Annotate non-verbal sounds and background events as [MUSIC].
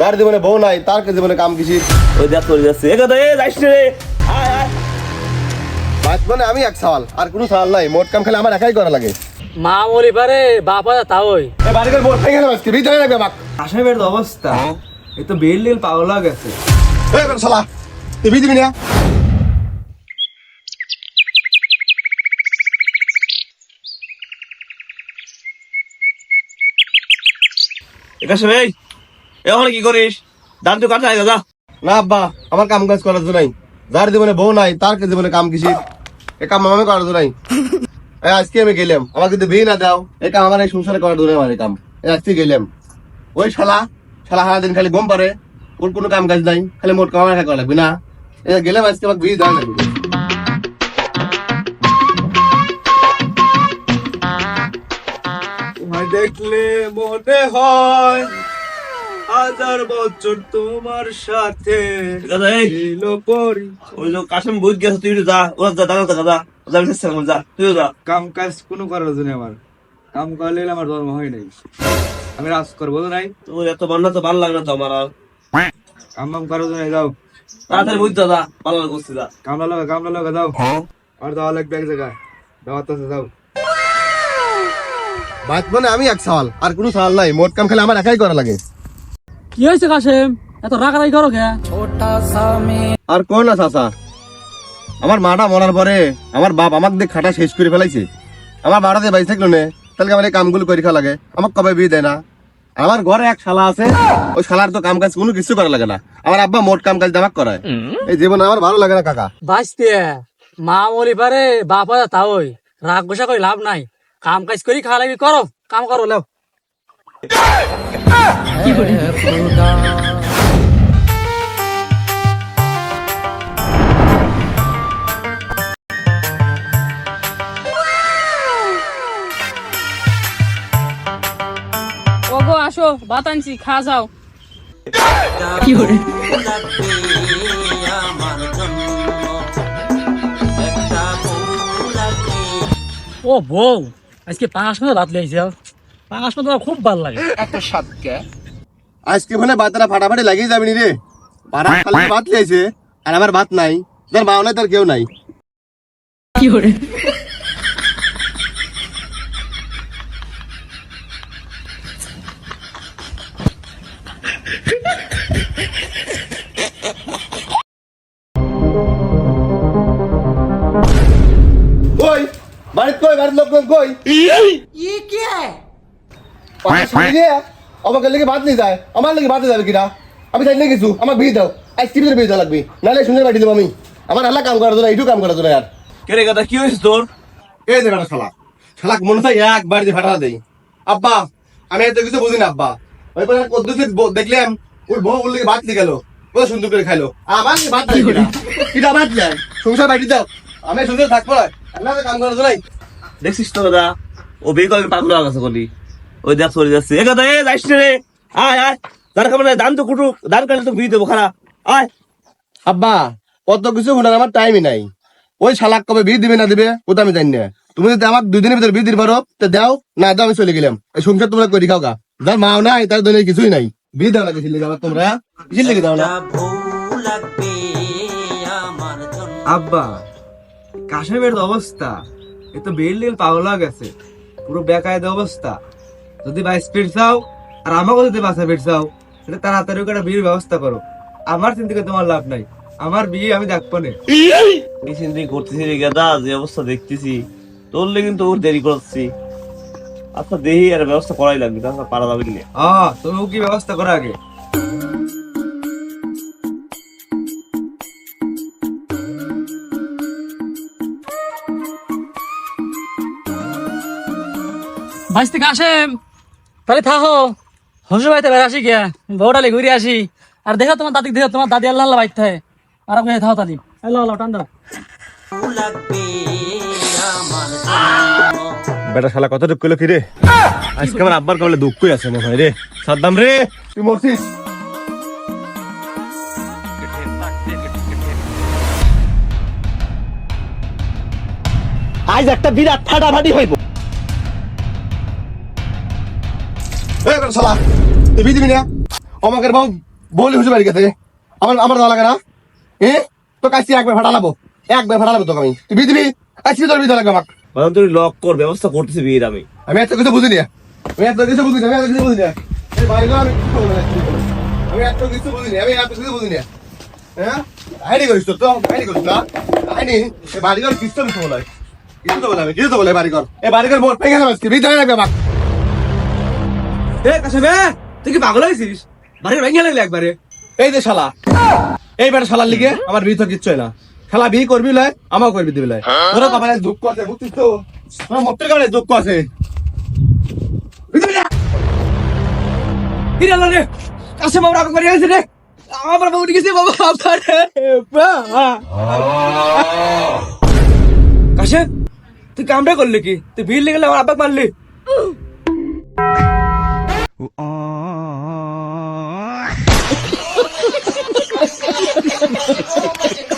যার জীবনে বউ নাই তার জীবনে কাম কিসি? ওই দেখ চলে যাচ্ছে। এ কথা এ যাইস রে। আয় আয়। বাদ মানে আমি এক সওয়াল আর কোনো সওয়াল নাই। মোট কাম খালি আমার একাই করা লাগে। মা মরি পারে বাপা তাওই এ বাড়ি করে মোট ভেঙে গেলাম আজকে বিদায় লাগবে আমাক আসামের অবস্থা। এ তো বেল টেল পাগলা গেছে। এ বেটা শালা তুই বিয়ে না একাশে ভাই এ ওখানে কি করিস? দাম তো কাটা দাদা। না আব্বা আমার কাম কাজ করার জন্য নাই। যার জীবনে বউ নাই তার জীবনে কাম কিসি এ কাম আমি করার জন্য নাই। এ আজকে আমি গেলাম। আমার কিন্তু বিয়ে না দাও এই কাম আমার এই সংসারে করার জন্য আমার এই কাম। এ আজকে গেলাম। ওই শালা শালা সারা দিন খালি গম পারে ওর কোনো কাম কাজ নাই খালি মোট কাম আমার একা করা লাগবে না। এ গেলাম আজকে আমাকে বিয়ে দেওয়া লাগবে। দেখলে মনে হয় হাজার বছর তোমার সাথে দাদা এই। ছিল পরি ওই যে কাশেম বুঝ গেছে তুই যা ওরা যা দাদা যা যা তুই যা। কাম কাজ কোনো করার জন্য আমার। কাম করলে আমার ধর্ম হয় নাই। আমি রাজ করব নাই। তোর এত বান্না তো ভালো লাগে না তো আমার আর। কাম কাম করার জন্য যাও। তাড়াতাড়ি বুঝ দাদা ভালো লাগে করছি যা। কামলা লগা কামলা লগা যাও। আর দেওয়া লাগবে এক জায়গায়। তো যাও। বাদ মানে আমি এক সওয়াল আর কোনো সওয়াল নাই। মোট কাম খালি আমার একাই করা লাগে। কি হয়েছে কাশেম? এত রাগারাগি করো কে? আর কোন না চাচা। আমার মাটা মরার পরে আমার বাপ আমাকে দিয়ে খাটা শেষ করে ফেলাইছে। আমার দিয়ে বাইসে থাকল নে তাহলে আমার এই কামগুলো করে খাওয়া লাগে। আমাকে কবে বিয়ে দেয় না? আমার ঘরে এক শালা আছে ওই শালার তো কাম কাজ কোনো কিছু করা লাগে না। আমার আব্বা মোট কাম কাজ দামাক করায় এই জীবন আমার ভালো লাগে না কাকা। বাঁচতে মা মরি পারে বাপা তাওই রাগ গোসা কই লাভ নাই। কাম কাজ করি খাওয়া লাগবি করো কাম করো লেও। ওগো আসো ভাত আনছি খা যাও। ও বউ আজকে পাঁচ মিনিট ভাত লেগেছে পাঁচ মিনিট আমার খুব ভালো লাগে। আজকে মানে বাতারা ফাটাফাটি লাগিয়ে যাবি রে। পাড়া খালি ভাত লিয়েছে আর আমার ভাত নাই। যার মা নাই তার কেউ নাই। কি কই? বাড়িতে কই? বাড়ির লোক কই? ই কে? আমাকে লেগে নিয়ে যায়। আমার লেগে ভাতে যাবে কিনা আমি জানি না কিছু আমার বিয়ে দাও। আইসক্রিমের বিয়ে দেওয়া লাগবে। নাহলে শুনে পাঠিয়ে দেবো আমি। আমার আল্লাহ কাম করার জন্য এইটু কাম করার জন্য আর। কে কথা? কি হয়েছে তোর? এই যে বেটা শালা। শালাক মনে হয় একবার দিয়ে ফাটা দেই। আব্বা আমি এত কিছু বুঝি না আব্বা। ওই পরে দেখলাম ওর বউ ওর লেগে ভাত দিয়ে গেল। কত সুন্দর করে খাইলো। আমার ভাত দিয়ে কিনা কিটা ভাত যায় সংসার বাড়ি দাও আমি সুন্দর থাকব। আল্লাহ কাম করার জন্য দেখছিস তো দাদা ও বিয়ে করে পাগল গেছে বলি ওই দেখ চলে যাচ্ছে। এ কথা এ রে। আয় আয়। দান খাবে না দান তো কুটুক। দান কাটলে তো দেবো আয়। আব্বা কত কিছু শোনার আমার টাইমই নাই। ওই শালাক কবে বিয়ে দিবে না দিবে ও তো আমি জানি না। তুমি যদি আমার দুই ভিতরে বিয়ে দিতে পারো, তো দাও। না দাও, আমি চলে গেলাম। এই সংসার তোমরা করে, খাও গা। যার মাও নাই, তার কিছুই নাই। বিয়ে দাও না আবার তোমরা। দাও না। আব্বা, কাশেমের অবস্থা। এ তো টেল পাগলা গেছে। পুরো বেকায়দা অবস্থা। যদি বাই স্পিড চাও আর আমাকে যদি বাসা ফিট চাও তাহলে তাড়াতাড়ি একটা বিয়ের ব্যবস্থা করো। আমার চিন্তা করে তোমার লাভ নাই। আমার বিয়ে আমি দেখব না। এই চিন্তা করতেছি রে গাদা যে অবস্থা দেখতেছি তোর লেগে কিন্তু ওর দেরি করছি আচ্ছা দেহি আর ব্যবস্থা করাই লাগবে তাছাড়া পারা যাবে না। হ্যাঁ তুমি কি ব্যবস্থা করো আগে? বাঁচতে কাশেম তাহলে থাকো। হসু বাড়িতে বেড়ে আসি গিয়া। বউটালে ঘুরে আসি। আর দেখো তোমার দাদি দেখো তোমার দাদি আল্লাহ আল্লাহ বাইতে আর আপনি থাও তালি আল্লাহ আল্লাহ টান দাও। বেটা শালা কত দুঃখ কি রে? আজকে আমার আব্বার কবলে দুঃখই আছে মনে হয় রে। সাদ্দাম রে তুই মরছিস। আজ একটা বিরাট ফাটাফাটি হইব। বেটা শালা তুই বিয়ে না আমাকে বাবু বলি হুসে বাড়ি গেছে আমার আমার দেওয়া লাগে না। এ? তো কাছি একবার ভাড়া লাবো। একবার ভাড়া লাবো তোকে আমি। তুই বিয়ে দিবি কাছি তোর বিয়ে লাগবে আমাকে। বাদাম তুই লক কর ব্যবস্থা করতেছি বিয়ের আমি। আমি এত কিছু আমি এত কিছু বুঝিনি আমি এত কিছু বুঝিনি। এই আমি কিছু কিছু না। আমি এত কিছু বুঝিনি আমি এত কিছু বুঝিনি। হ্যাঁ আইনি করিস তো তো আইনি করিস না। আইনি বাড়িঘর কিছু তো বলে। কিছু তো বলে আমি কিছু তো বলে বাড়িঘর এই বাড়িঘর পেয়ে গেলাম আজকে। বিয়ে লাগবে আমাকে। এ তুই কি পাগল হয়েছিস? বাড়ি ভেঙে লাগলে একবারে। এই যে শালা। এই বেটা শালার লিগে আমার বিয়ে তো কিচ্ছু না। শালা বিয়ে করবি লয় আমাও করবি দিবি লয় তোর কপালে দুঃখ আছে, বুঝছিস তো? আমার মতের কারণে দুঃখ আছে। আল্লাহ রে কাশেম বাবু রাগ করে গেছে রে। আমার গেছে, বাবা কাশেম, তুই কামটা করলি কি? তুই ভিড় লেগে আমার আব্বাক মারলি? 우어. 아. [LAUGHS]